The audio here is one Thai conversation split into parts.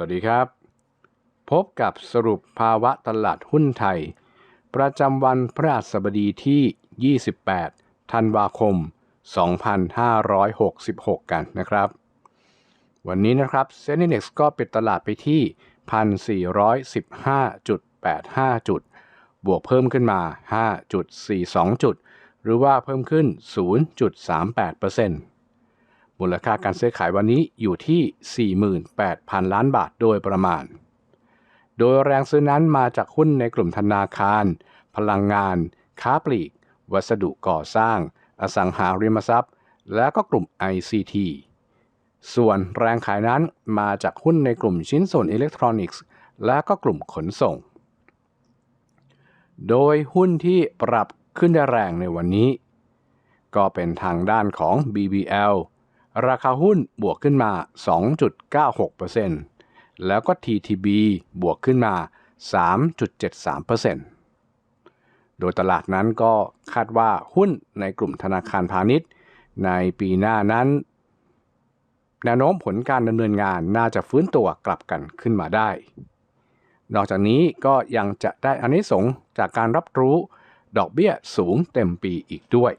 วัสดีครับ พบกับสรุปภาวะตลาดหุ้นไทย ประจำวันพฤหัสบดีที่ 28 ธันวาคม 2566 กันนะครับ วันนี้นะครับเซ็น Index ก็ปิดตลาดไปที่ 1,415.85 จุด บวกเพิ่มขึ้นมา 5.42 จุด หรือว่าเพิ่มขึ้น 0.38% มูลค่าการซื้อขายวันนี้อยู่ที่ 48,000 ล้านบาทโดยประมาณ โดยแรงซื้อนั้นมาจากหุ้นในกลุ่มธนาคาร พลังงาน ค้าปลีก วัสดุก่อสร้าง อสังหาริมทรัพย์ และก็กลุ่ม ICT ส่วนแรงขายนั้นมาจากหุ้นในกลุ่มชิ้นส่วนอิเล็กทรอนิกส์ และก็กลุ่มขนส่ง โดยหุ้นที่ปรับขึ้นได้แรงในวันนี้ ก็เป็นทางด้านของ BBL ราคาหุ้นบวกขึ้นมา 2.96%แล้วก็ TTB บวกขึ้นมา 3.73%โดยตลาดนั้นก็คาดว่าหุ้นในกลุ่มธนาคารพาณิชย์ ในปีหน้านั้น แนวโน้มผลการดำเนินงานน่าจะฟื้นตัวกลับกันขึ้นมาได้ นอกจากนี้ก็ยังจะได้อานิสงส์จากการรับรู้ดอกเบี้ยสูงเต็มปีอีกด้วย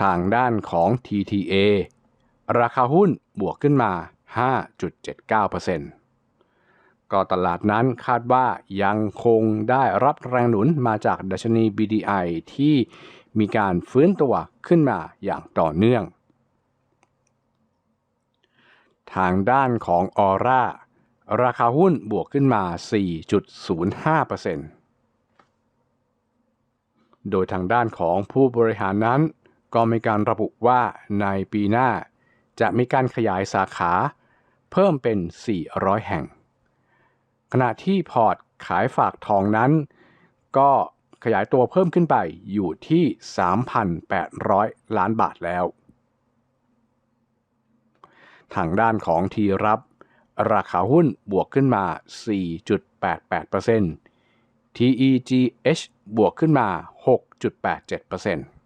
ทางด้านของ TTA ราคาหุ้นบวกขึ้นมา 5.79%ก็ตลาดนั้นคาดว่ายังคงได้รับแรงหนุนมาจากดัชนี BDI ที่มีการฟื้นตัวขึ้นมาอย่างต่อเนื่อง ทางด้านของออร่าราคาหุ้นบวกขึ้นมา 4.05%โดยทางด้านของผู้บริหารนั้น ก็มีการระบุว่าในปีหน้าจะมีการขยายสาขา เพิ่มเป็น 400 แห่ง ขณะที่พอร์ตขายฝากทองนั้น ก็ขยายตัวเพิ่มขึ้นไปอยู่ที่ 3,800 ล้านบาทแล้ว ทางด้านของทีรับ ราคาหุ้นบวกขึ้นมา 4.88% TEGH บวกขึ้นมา 6.87%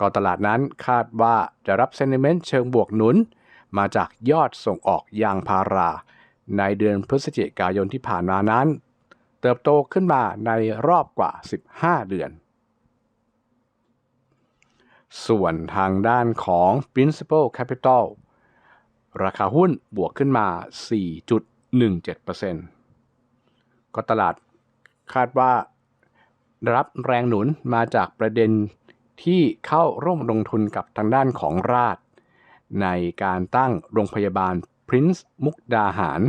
ก็ตลาดนั้นคาดว่าจะรับเซนิเมนต์เชิงบวกหนุน มาจากยอดส่งออกยางพารา ในเดือนพฤศจิกายนที่ผ่านมานั้น เติบโตขึ้นมาในรอบกว่า 15 เดือน ส่วนทางด้านของ Principal Capital ราคาหุ้นบวกขึ้นมา 4.17%ก็ตลาดคาดว่ารับแรงหนุนมาจากประเด็น ที่เข้าร่วมลงทุนกับทางด้านของราช ในการตั้งโรงพยาบาล Prince มุกดาหาร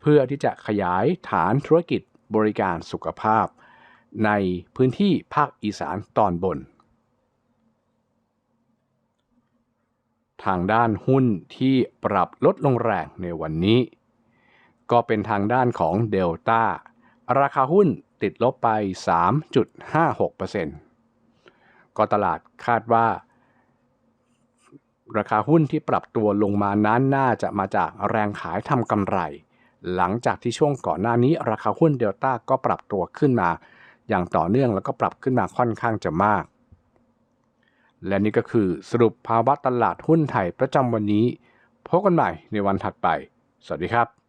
เพื่อที่จะขยายฐานธุรกิจบริการสุขภาพ ในพื้นที่ภาคอีสานตอนบน ทางด้านหุ้นที่ปรับลดลงแรงในวันนี้ ก็เป็นทางด้านของเดลต้าราคาหุ้นติดลบไป 3.56% ก็ตลาดคาดว่า ราคาหุ้นที่ปรับตัวลงมานั้นน่าจะมาจากแรงขายทำกำไร หลังจากที่ช่วงก่อนหน้านี้ ราคาหุ้นเดลต้าก็ปรับตัวขึ้นมา อย่างต่อเนื่องแล้วก็ปรับขึ้นมาค่อนข้างจะมาก และนี่ก็คือสรุปภาวะตลาดหุ้นไทยประจำวันนี้พบกันใหม่ในวันถัดไป สวัสดีครับ